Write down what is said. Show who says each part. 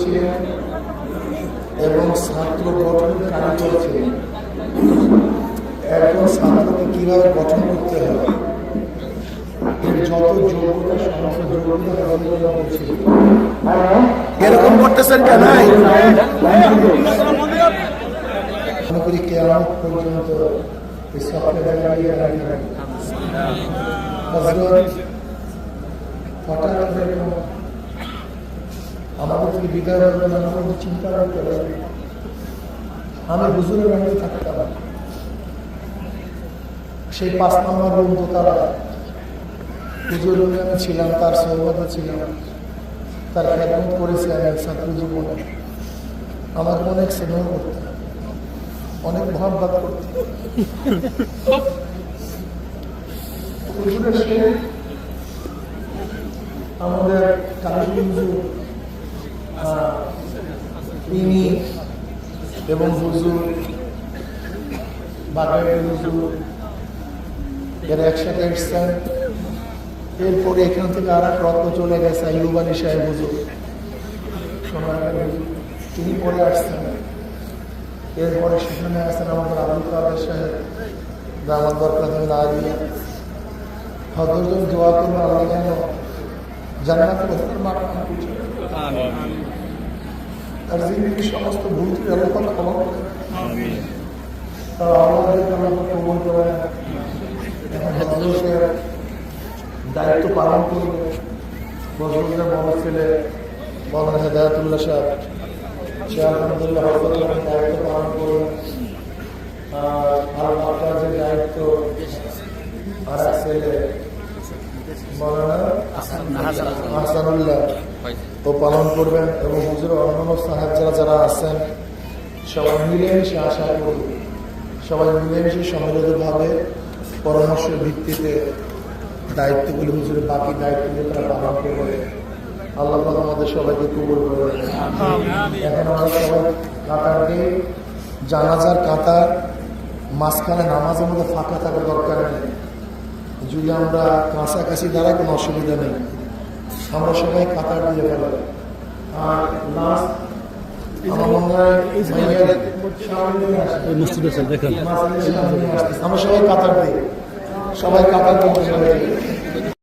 Speaker 1: ছিলেন এবং ছাত্র গঠনের কারিগর ছিলেন একজন ছাত্রকে কীভাবে গঠন করতে হবে
Speaker 2: এরকম করতেছেন কেন
Speaker 1: কেমন পর্যন্ত বিদায় চিন্তা থাকতাম সেই পাঁচ নম্বর রুম দোতলা। হুজুর আমি ছিলাম, তার সৌগত ছিলাম, তার খেদমত করেছি আমি ছাত্র জীবনে। আমাকে অনেক স্নেহ করতে অনেক ভাব ভাব করতে আমাদের কালী হুজুর ইনি এবং হুজুর, বাগানের হুজুর, এরা একসাথে এসছেন। এরপরে এখান থেকে আর এক রত্ন চলে গেছে আইলুবানি সাহেব হুজুর। তিনি পরে আসছেন। এরপরে সেখানে আছেন আমাদের আব্দুল কাদের সাহেব। দামাদ বরকাত আলিয়া হজরজন দোয়া করবেন আল্লাহ যেন জান্নাতের তার জিন্দগির সমস্ত ভুল থেকে আল্লাহ পাক ক্ষমা করে তার আমাদেরকে আল্লাহ পাক কবুল করে হজরতের দায়িত্ব পালন করবে হজরতের বড় ছেলে মৌলানা হেদায়তুল্লাহ সাহেব সে আলহামদুলিল্লাহ হজরতের দায়িত্ব পালন করবে আর আর আপনার যে দায়িত্ব পালন করবেন এবং হুজুর অন্যান্য যারা আছেন, সবাই মিলেমিশে আশা সবাই মিলেমিশে ভিত্তিতে দায়িত্বগুলি হুজুরের বাকি দায়িত্বগুলো তারা পালন করবে। আল্লাহ আমাদের সবাইকে কবুল করবে এখন আমরা সবাই কাতার দিয়ে জানাজার কাতার, মাঝখানে নামাজের মধ্যে ফাঁকা থাকার দরকার নেই। যদি আমরা কাছাকাছি দ্বারা কোনো অসুবিধা নেই। আমরা সবাই কাতার দিয়ে ফেলাম আর লাস্ট আমার সবাই কাতার দিই সবাই কাতার দিয়ে